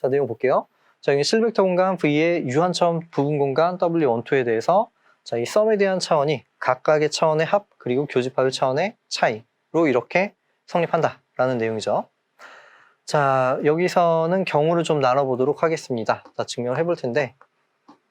자, 내용 볼게요. 자, 여기 실벡터 공간 V의 유한점 부분 공간 W12에 대해서 자, 이 썸에 대한 차원이 각각의 차원의 합 그리고 교집합의 차원의 차이로 이렇게 성립한다라는 내용이죠. 자, 여기서는 경우를 좀 나눠보도록 하겠습니다. 자, 증명을 해볼 텐데,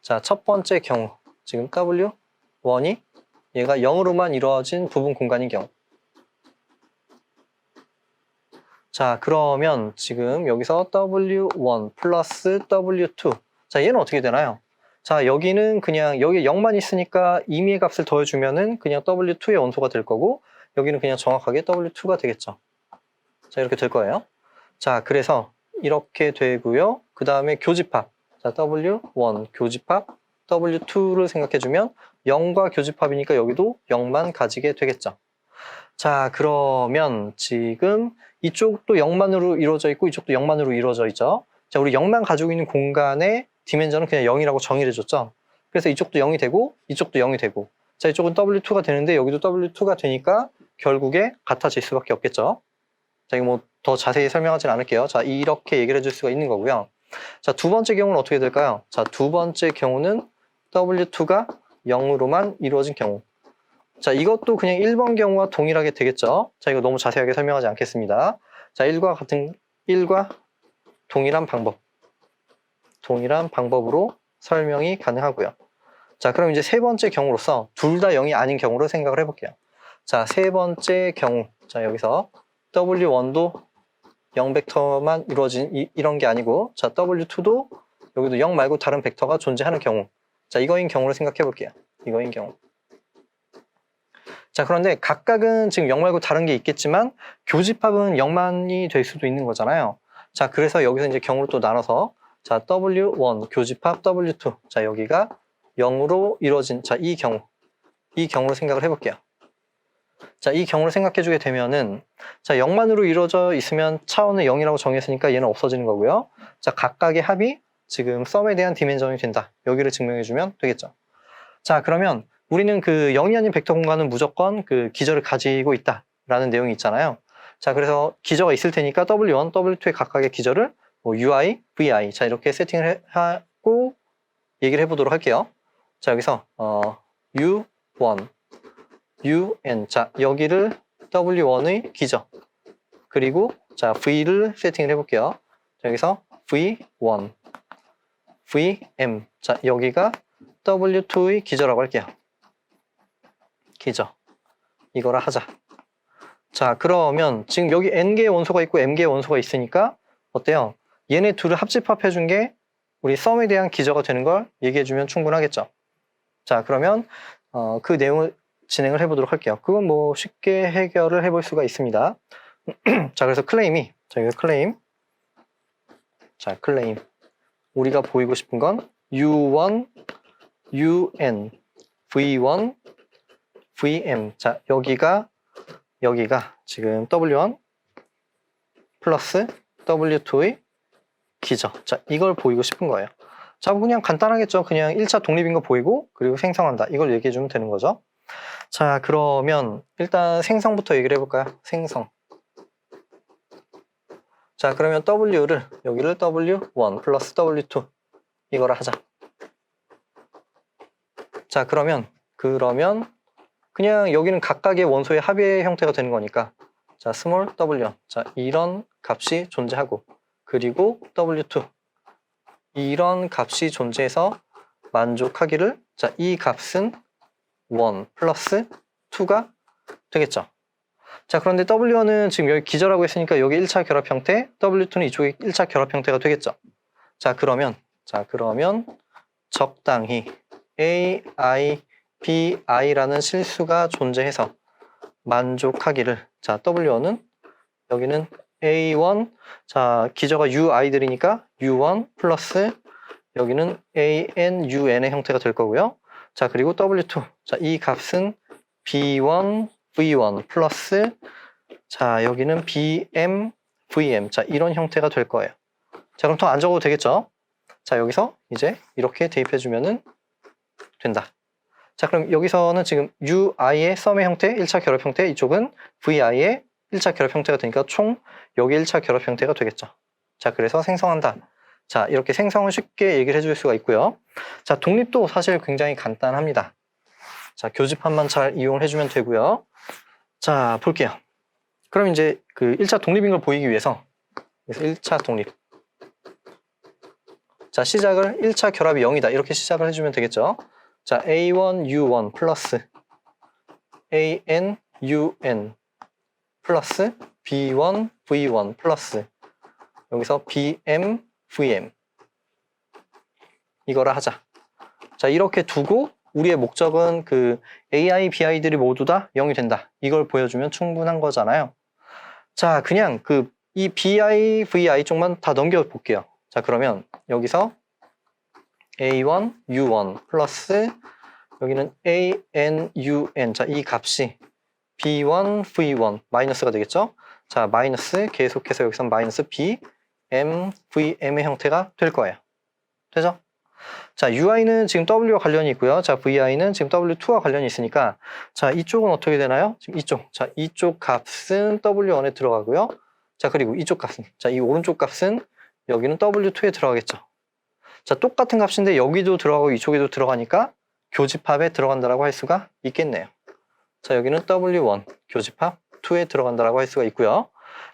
자, 첫 번째 경우, 지금 W1이 얘가 0으로만 이루어진 부분 공간인 경우. 자, 그러면 지금 여기서 W1 플러스 W2. 자, 얘는 어떻게 되나요? 자, 여기는 그냥 여기 0만 있으니까 임의의 값을 더해주면은 그냥 W2의 원소가 될 거고, 여기는 그냥 정확하게 W2가 되겠죠. 자, 이렇게 될 거예요. 자, 그래서 이렇게 되고요. 그 다음에 교집합. 자, W1 교집합, W2를 생각해주면 0과 교집합이니까 여기도 0만 가지게 되겠죠. 자, 그러면 지금 이쪽도 0만으로 이루어져 있고 이쪽도 0만으로 이루어져 있죠. 자, 우리 0만 가지고 있는 공간의 디멘전은 그냥 0이라고 정의를 해줬죠. 그래서 이쪽도 0이 되고 이쪽도 0이 되고 자, 이쪽은 W2가 되는데 여기도 W2가 되니까 결국에 같아질 수밖에 없겠죠. 자, 이거 뭐 더 자세히 설명하진 않을게요. 자, 이렇게 얘기를 해줄 수가 있는 거고요. 자, 두 번째 경우는 어떻게 될까요? 자, 두 번째 경우는 W2가 0으로만 이루어진 경우. 자, 이것도 그냥 1번 경우와 동일하게 되겠죠. 자, 이거 너무 자세하게 설명하지 않겠습니다. 자, 1과 같은, 1과 동일한 방법. 동일한 방법으로 설명이 가능하고요. 자, 그럼 이제 세 번째 경우로서 둘 다 0이 아닌 경우로 생각을 해 볼게요. 자, 세 번째 경우. 자, 여기서 W1도 0 벡터만 이루어진 이, 이런 게 아니고 자 W2도 여기도 0 말고 다른 벡터가 존재하는 경우 자 이거인 경우를 생각해 볼게요 이거인 경우 자 그런데 각각은 지금 0 말고 다른 게 있겠지만 교집합은 0만이 될 수도 있는 거잖아요 자 그래서 여기서 이제 경우를 또 나눠서 자 W1 교집합 W2 자 여기가 0으로 이루어진 자 이 경우 이 경우로 생각을 해 볼게요 자, 이 경우를 생각해 주게 되면은 자, 0만으로 이루어져 있으면 차원을 0이라고 정했으니까 얘는 없어지는 거고요. 자, 각각의 합이 지금 썸에 대한 디멘전이 된다. 여기를 증명해 주면 되겠죠. 자, 그러면 우리는 그 0이 아닌 벡터 공간은 무조건 그 기저를 가지고 있다라는 내용이 있잖아요. 자, 그래서 기저가 있을 테니까 W1, W2의 각각의 기저를 뭐 UI, VI 자, 이렇게 세팅을 해- 하고 얘기를 해 보도록 할게요. 자, 여기서 어, U1 UN. 자, 여기를 W1의 기저. 그리고 자, V를 세팅을 해볼게요. 자, 여기서 V1, VM. 자, 여기가 W2의 기저라고 할게요. 기저. 이거를 하자. 자, 그러면 지금 여기 N개의 원소가 있고 M개의 원소가 있으니까 어때요? 얘네 둘을 합집합해 준 게 우리 썸에 대한 기저가 되는 걸 얘기해 주면 충분하겠죠. 자, 그러면 어, 그 내용을 진행을 해보도록 할게요. 그건 뭐 쉽게 해결을 해볼 수가 있습니다. 자, 그래서 클레임이, 자, 이거 클레임. 자, 클레임. 우리가 보이고 싶은 건 U1, UN, V1, VM. 자, 여기가, 여기가 지금 W1 플러스 W2의 기저. 자, 이걸 보이고 싶은 거예요. 자, 그냥 간단하겠죠. 그냥 1차 독립인 거 보이고, 그리고 생성한다. 이걸 얘기해 주면 되는 거죠. 자, 그러면 일단 생성부터 얘기를 해볼까요? 생성. 자, 그러면 W를, 여기를 W1 플러스 W2 이거를 하자. 자, 그러면, 그러면 그냥 여기는 각각의 원소의 합의 형태가 되는 거니까 자, 스몰 W1. 자, 이런 값이 존재하고 그리고 W2. 이런 값이 존재해서 만족하기를 자, 이 값은 1 플러스 2가 되겠죠. 자, 그런데 W1은 지금 여기 기저라고 했으니까 여기 1차 결합 형태, W2는 이쪽에 1차 결합 형태가 되겠죠. 자, 그러면, 자, 그러면 적당히 A, I, B, I라는 실수가 존재해서 만족하기를, 자, W1은 여기는 A1, 자, 기저가 UI들이니까 U1 플러스 여기는 AN, UN의 형태가 될 거고요. 자, 그리고 W2. 자, 이 값은 B1, V1 플러스 자, 여기는 BM, VM. 자, 이런 형태가 될 거예요. 자, 그럼 더 안 적어도 되겠죠? 자, 여기서 이제 이렇게 대입해 주면은 된다. 자, 그럼 여기서는 지금 UI의 썸의 형태, 1차 결합 형태, 이쪽은 VI의 1차 결합 형태가 되니까 총 여기 1차 결합 형태가 되겠죠. 자, 그래서 생성한다. 자, 이렇게 생성을 쉽게 얘기를 해줄 수가 있고요. 자, 독립도 사실 굉장히 간단합니다. 자, 교집합만 잘 이용을 해주면 되고요. 자, 볼게요. 그럼 이제 그 1차 독립인 걸 보이기 위해서 그래서 1차 독립. 자, 시작을 1차 결합이 0이다. 이렇게 시작을 해주면 되겠죠. 자, A1, U1 플러스 AN, UN 플러스 B1, V1 플러스 여기서 BM, VM 이거를 하자. 자, 이렇게 두고 우리의 목적은 그 AI, BI들이 모두 다 0이 된다. 이걸 보여주면 충분한 거잖아요. 자, 그냥 그 이 BI, VI 쪽만 다 넘겨볼게요. 자, 그러면 여기서 A1, U1 플러스 여기는 AN, UN. 자, 이 값이 B1, V1 마이너스가 되겠죠? 자, 마이너스 계속해서 여기서 마이너스 B, M, VM의 형태가 될 거예요. 되죠? 자, UI는 지금 W와 관련이 있고요. 자, VI는 지금 W2와 관련이 있으니까 자, 이쪽은 어떻게 되나요? 지금 이쪽. 자, 이쪽 값은 W1에 들어가고요. 자, 그리고 이쪽 값은 자, 이 오른쪽 값은 여기는 W2에 들어가겠죠. 자, 똑같은 값인데 여기도 들어가고 이쪽에도 들어가니까 교집합에 들어간다라고 할 수가 있겠네요. 자, 여기는 W1 교집합 2에 들어간다라고 할 수가 있고요.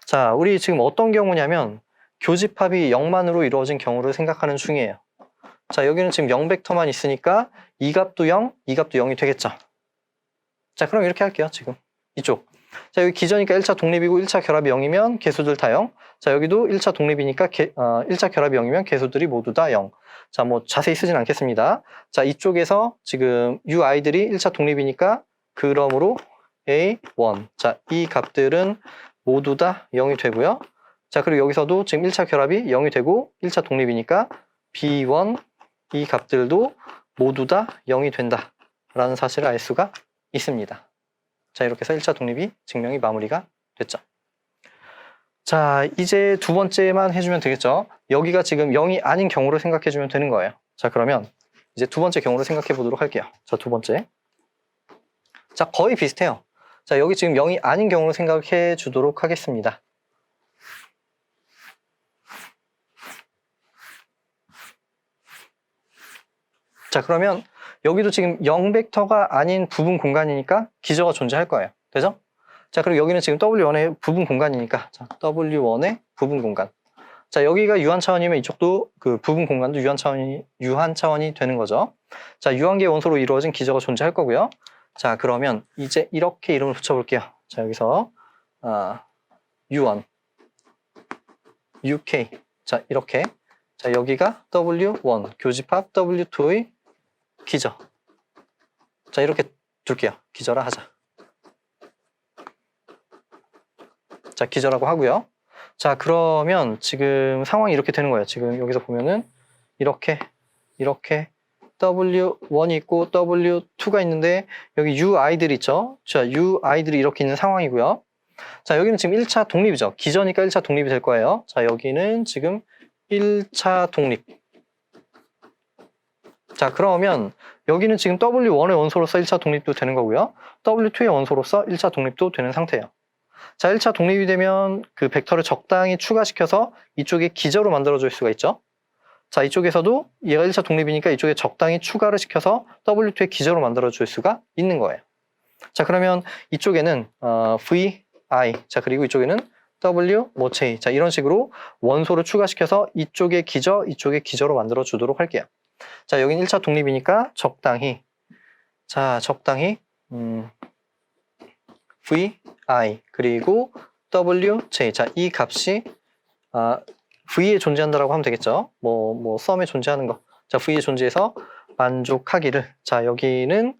자, 우리 지금 어떤 경우냐면 교집합이 0만으로 이루어진 경우를 생각하는 중이에요. 자, 여기는 지금 0 벡터만 있으니까 이 값도 0, 이 값도 0이 되겠죠. 자, 그럼 이렇게 할게요, 지금. 이쪽. 자, 여기 기저니까 1차 독립이고 1차 결합이 0이면 개수들 다 0. 자, 여기도 1차 독립이니까 개, 어, 1차 결합이 0이면 개수들이 모두 다 0. 자, 뭐 자세히 쓰진 않겠습니다. 자, 이쪽에서 지금 UI들이 1차 독립이니까 그러므로 A1. 자, 이 값들은 모두 다 0이 되고요. 자, 그리고 여기서도 지금 1차 결합이 0이 되고 1차 독립이니까 B1 이 값들도 모두 다 0이 된다라는 사실을 알 수가 있습니다. 자, 이렇게 해서 1차 독립이 증명이 마무리가 됐죠. 자, 이제 두 번째만 해주면 되겠죠. 여기가 지금 0이 아닌 경우를 생각해주면 되는 거예요. 자, 그러면 이제 두 번째 경우를 생각해 보도록 할게요. 자, 두 번째. 자, 거의 비슷해요. 자, 여기 지금 0이 아닌 경우를 생각해 주도록 하겠습니다. 자, 그러면 여기도 지금 0벡터가 아닌 부분 공간이니까 기저가 존재할 거예요. 되죠? 자, 그리고 여기는 지금 W1의 부분 공간이니까 자, W1의 부분 공간. 자, 여기가 유한 차원이면 이쪽도 그 부분 공간도 유한 차원이 유한 차원이 되는 거죠. 자, 유한계 원소로 이루어진 기저가 존재할 거고요. 자, 그러면 이제 이렇게 이름을 붙여 볼게요. 자, 여기서 아, U1 UK 자, 이렇게 자, 여기가 W1 교집합 W2의 기저. 자, 이렇게 둘게요. 기저라 하자. 자, 기저라고 하고요. 자, 그러면 지금 상황이 이렇게 되는 거예요. 지금 여기서 보면은 이렇게, 이렇게 W1이 있고 W2가 있는데 여기 UI들 있죠? 자, UI들이 이렇게 있는 상황이고요. 자, 여기는 지금 1차 독립이죠. 기저니까 1차 독립이 될 거예요. 자, 여기는 지금 1차 독립. 자, 그러면 여기는 지금 W1의 원소로서 1차 독립도 되는 거고요. W2의 원소로서 1차 독립도 되는 상태예요. 자, 1차 독립이 되면 그 벡터를 적당히 추가시켜서 이쪽에 기저로 만들어줄 수가 있죠. 자, 이쪽에서도 얘가 1차 독립이니까 이쪽에 적당히 추가를 시켜서 W2의 기저로 만들어줄 수가 있는 거예요. 자, 그러면 이쪽에는 어, V, I, 자, 그리고 이쪽에는 W, 뭐 J. 자, 이런 식으로 원소를 추가시켜서 이쪽에 기저, 이쪽에 기저로 만들어 주도록 할게요. 자, 여긴 1차 독립이니까 적당히. 자, 적당히, 음, V, I, 그리고 W, J. 자, 이 값이, 아, V에 존재한다라고 하면 되겠죠. 뭐, 뭐, 썸에 존재하는 거. 자, V에 존재해서 만족하기를. 자, 여기는,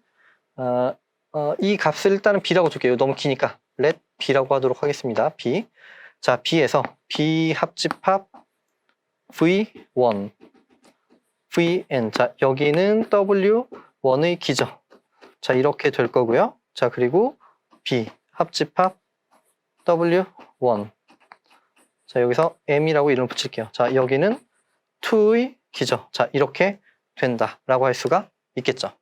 어, 어, 이 값을 일단은 B라고 둘게요. 너무 기니까. let B라고 하도록 하겠습니다. B. 자, B에서 B 합집합 V1. VN. 자, 여기는 W1의 기저. 자, 이렇게 될 거고요. 자, 그리고 B 합집합 W1. 자, 여기서 M이라고 이름을 붙일게요. 자, 여기는 2의 기저. 자, 이렇게 된다라고 할 수가 있겠죠.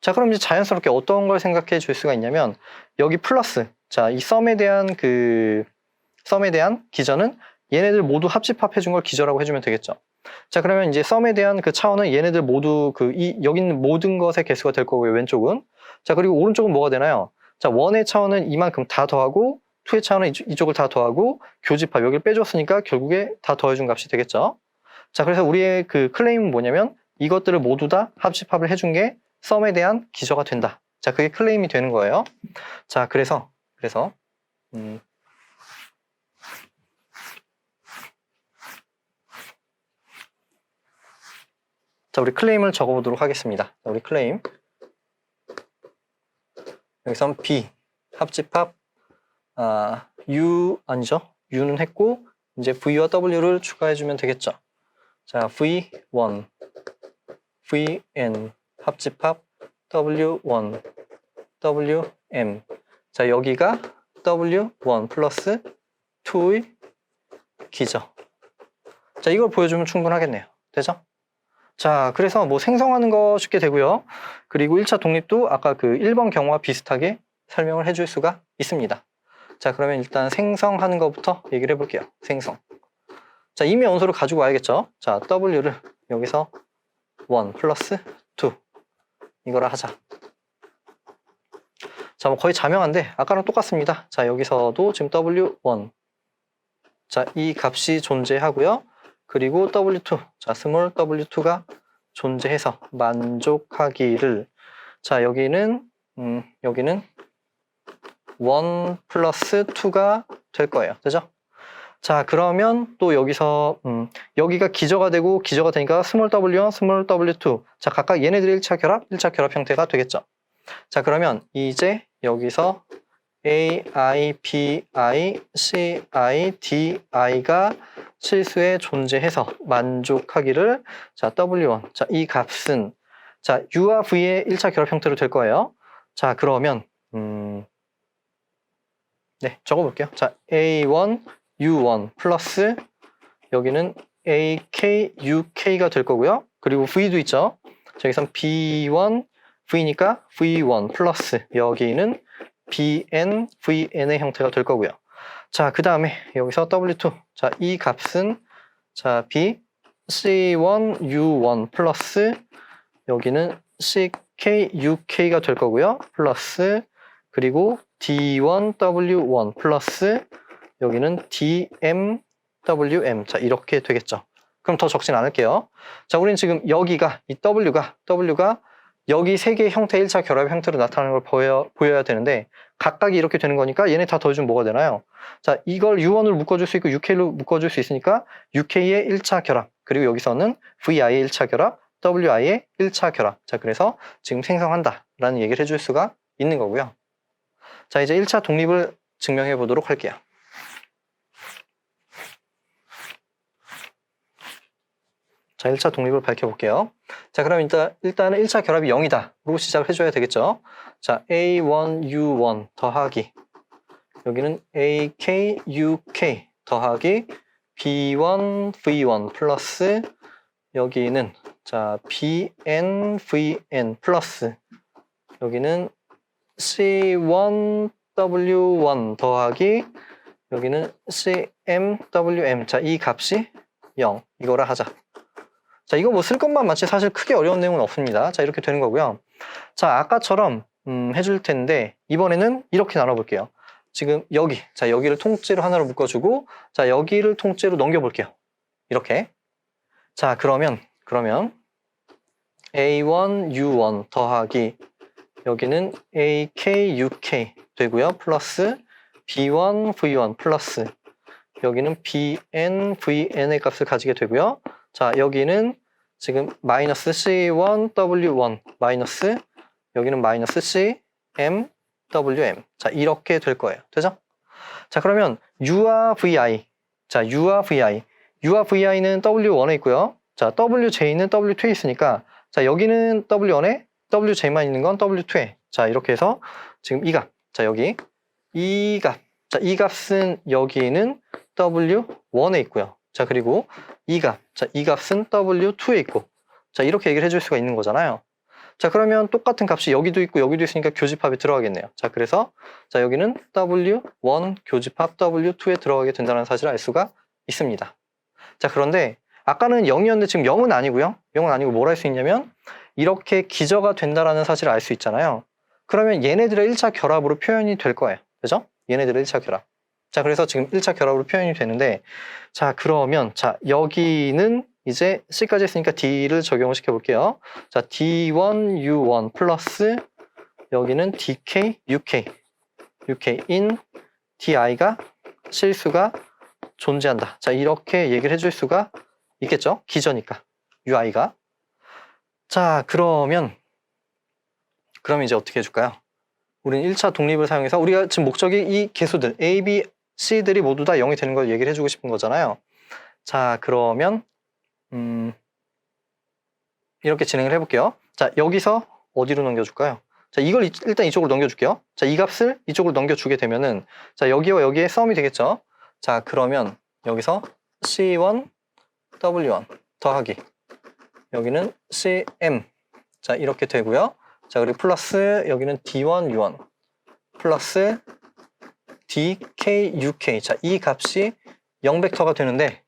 자, 그럼 이제 자연스럽게 어떤 걸 생각해 줄 수가 있냐면 여기 플러스. 자, 이 썸에 대한 그 썸에 대한 기저는 얘네들 모두 합집합 해준 걸 기저라고 해주면 되겠죠. 자, 그러면 이제 썸에 대한 그 차원은 얘네들 모두 그 이 여기 있는 모든 것의 개수가 될 거고요. 왼쪽은. 자, 그리고 오른쪽은 뭐가 되나요? 자, 원의 차원은 이만큼 다 더하고 2의 차원은 이쪽, 이쪽을 다 더하고 교집합 여기를 빼줬으니까 결국에 다 더해준 값이 되겠죠. 자, 그래서 우리의 그 클레임은 뭐냐면 이것들을 모두 다 합집합을 해준 게 썸에 대한 기저가 된다. 자, 그게 클레임이 되는 거예요. 자, 그래서 그래서 음, 자, 우리 클레임을 적어보도록 하겠습니다. 자, 우리 클레임 여기선 B 합집합 아, U 아니죠? U는 했고 이제 V와 W를 추가해주면 되겠죠. 자, V1, VN 합집합 W1, WM. 자, 여기가 W1 플러스 2의 기저. 자, 이걸 보여주면 충분하겠네요. 되죠? 자, 그래서 뭐 생성하는 거 쉽게 되고요. 그리고 1차 독립도 아까 그 1번 경우와 비슷하게 설명을 해줄 수가 있습니다. 자, 그러면 일단 생성하는 것부터 얘기를 해볼게요. 생성. 자, 이미 원소를 가지고 와야겠죠? 자, W를 여기서 1 플러스 2. 이거를 하자. 자, 뭐 거의 자명한데 아까랑 똑같습니다. 자, 여기서도 지금 W1. 자, 이 값이 존재하고요. 그리고 W2. 자, 스몰 W2가 존재해서 만족하기를. 자, 여기는 음, 여기는 1 플러스 2가 될 거예요. 되죠? 자, 그러면 또 여기서 음, 여기가 기저가 되고 기저가 되니까 스몰 W1, 스몰 W2. 자, 각각 얘네들의 1차 결합, 1차 결합 형태가 되겠죠. 자, 그러면 이제 여기서 A, I, B, I, C, I, D, I가 실수에 존재해서 만족하기를 자, W1. 자, 이 값은 자, U와 V의 1차 결합 형태로 될 거예요. 자, 그러면 음, 네, 적어 볼게요. 자, A1, U1 플러스 여기는 AK, UK가 될 거고요. 그리고 V도 있죠. 자, 여기선 B1, V니까 V1 플러스 여기는 BN, VN의 형태가 될 거고요. 자, 그 다음에 여기서 W2. 자, 이 값은 자, B, C1, U1 플러스 여기는 CK, UK가 될 거고요. 플러스 그리고 D1, W1 플러스 여기는 DM, WM. 자, 이렇게 되겠죠. 그럼 더 적진 않을게요. 자, 우리는 지금 여기가, 이 W가, W가 여기 세 개의 형태 1차 결합 형태로 나타나는 걸 보여, 보여야 되는데 각각이 이렇게 되는 거니까 얘네 다 더해주면 뭐가 되나요? 자, 이걸 U1을 묶어줄 수 있고 UK로 묶어줄 수 있으니까 UK의 1차 결합 그리고 여기서는 VI의 1차 결합, WI의 1차 결합 자, 그래서 지금 생성한다 라는 얘기를 해줄 수가 있는 거고요. 자, 이제 1차 독립을 증명해 보도록 할게요. 자, 1차 독립을 밝혀볼게요. 자, 그럼 일단, 일단은 1차 결합이 0이다. 로 시작을 해줘야 되겠죠. 자, A1, U1 더하기. 여기는 AK, UK 더하기 B1, V1 플러스 여기는 자, BN, VN 플러스 여기는 C1, W1 더하기 여기는 CM, WM. 자, 이 값이 0. 이거를 하자. 자, 이거 뭐 쓸 것만 맞지 사실 크게 어려운 내용은 없습니다. 자, 이렇게 되는 거고요. 자, 아까처럼 음, 해줄 텐데 이번에는 이렇게 나눠볼게요. 지금 여기, 자, 여기를 통째로 하나로 묶어주고 자, 여기를 통째로 넘겨볼게요. 이렇게. 자, 그러면 그러면 A1, U1 더하기 여기는 AK, UK 되고요. 플러스 B1, V1 플러스 여기는 BN, VN의 값을 가지게 되고요. 자, 여기는 지금 마이너스 C1, W1 마이너스 여기는 마이너스 CM, WM. 자, 이렇게 될 거예요. 되죠? 자, 그러면 U와 VI. 자, U와 VI. U와 VI는 W1에 있고요. 자, WJ는 W2에 있으니까 자, 여기는 W1에 WJ만 있는 건 W2에. 자, 이렇게 해서 지금 이 값. 자, 여기 이 값. 자, 이 값은 여기는 W1에 있고요. 자, 그리고 이 값. 자, 이 값은 W2에 있고. 자, 이렇게 얘기를 해줄 수가 있는 거잖아요. 자, 그러면 똑같은 값이 여기도 있고 여기도 있으니까 교집합에 들어가겠네요. 자, 그래서 자, 여기는 W1 교집합 W2에 들어가게 된다는 사실을 알 수가 있습니다. 자, 그런데 아까는 0이었는데 지금 0은 아니고요. 0은 아니고 뭘 할 수 있냐면 이렇게 기저가 된다라는 사실을 알 수 있잖아요. 그러면 얘네들의 1차 결합으로 표현이 될 거예요. 그죠? 얘네들의 1차 결합. 자, 그래서 지금 1차 결합으로 표현이 되는데 자, 그러면 자, 여기는 이제 C까지 했으니까 D를 적용을 시켜 볼게요. 자, D1, U1 플러스 여기는 DK, UK. UK in DI가 실수가 존재한다. 자, 이렇게 얘기를 해줄 수가 있겠죠? 기저니까. UI가. 자, 그러면, 그럼 이제 어떻게 해줄까요? 우리는 1차 독립을 사용해서 우리가 지금 목적이 이 개수들, A, B, C들이 모두 다 0이 되는 걸 얘기를 해주고 싶은 거잖아요. 자, 그러면, 음, 이렇게 진행을 해볼게요. 자, 여기서 어디로 넘겨줄까요? 자, 이걸 이- 일단 이쪽으로 넘겨줄게요. 자, 이 값을 이쪽으로 넘겨주게 되면은, 자, 여기와 여기에 썸이 되겠죠? 자, 그러면 여기서 C1, W1 더하기. 여기는 CM. 자, 이렇게 되고요. 자, 그리고 플러스 여기는 D1, U1 플러스 DK, UK. 자, 이 값이 0벡터가 되는데,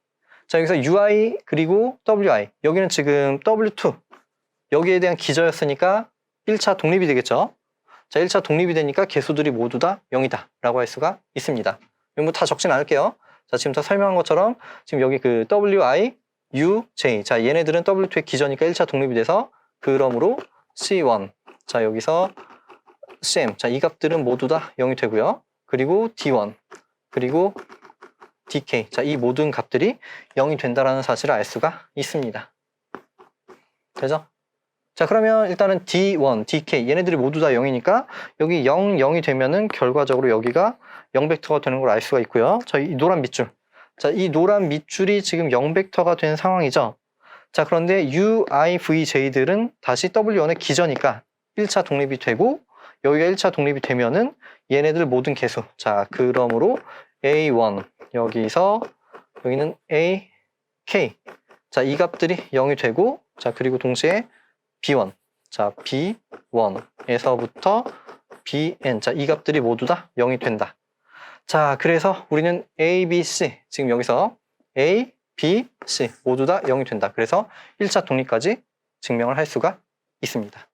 자, 여기서 UI 그리고 WI. 여기는 지금 W2. 여기에 대한 기저였으니까 1차 독립이 되겠죠. 자, 1차 독립이 되니까 개수들이 모두 다 0이다. 라고 할 수가 있습니다. 이거 다 적진 않을게요. 자, 지금 다 설명한 것처럼 지금 여기 그 WI, U, J. 자, 얘네들은 W2의 기저니까 1차 독립이 돼서 그러므로 C1. 자, 여기서 CM. 자, 이 값들은 모두 다 0이 되고요. 그리고 D1. 그리고 DK. 자, 이 모든 값들이 0이 된다라는 사실을 알 수가 있습니다. 되죠? 자, 그러면 일단은 D1, DK 얘네들이 모두 다 0이니까 여기 0, 0이 되면은 결과적으로 여기가 0 벡터가 되는 걸 알 수가 있고요. 자, 이 노란 밑줄. 자, 이 노란 밑줄이 지금 0 벡터가 된 상황이죠. 자, 그런데 U, I, V, J들은 다시 W1의 기저니까 1차 독립이 되고 여기가 1차 독립이 되면은 얘네들 모든 개수. 자, 그러므로 A1 여기서 여기는 A, K. 자, 이 값들이 0이 되고 자, 그리고 동시에 B1. 자, B1에서부터 BN. 자, 이 값들이 모두 다 0이 된다. 자, 그래서 우리는 A, B, C. 지금 여기서 A, B, C 모두 다 0이 된다. 그래서 1차 독립까지 증명을 할 수가 있습니다.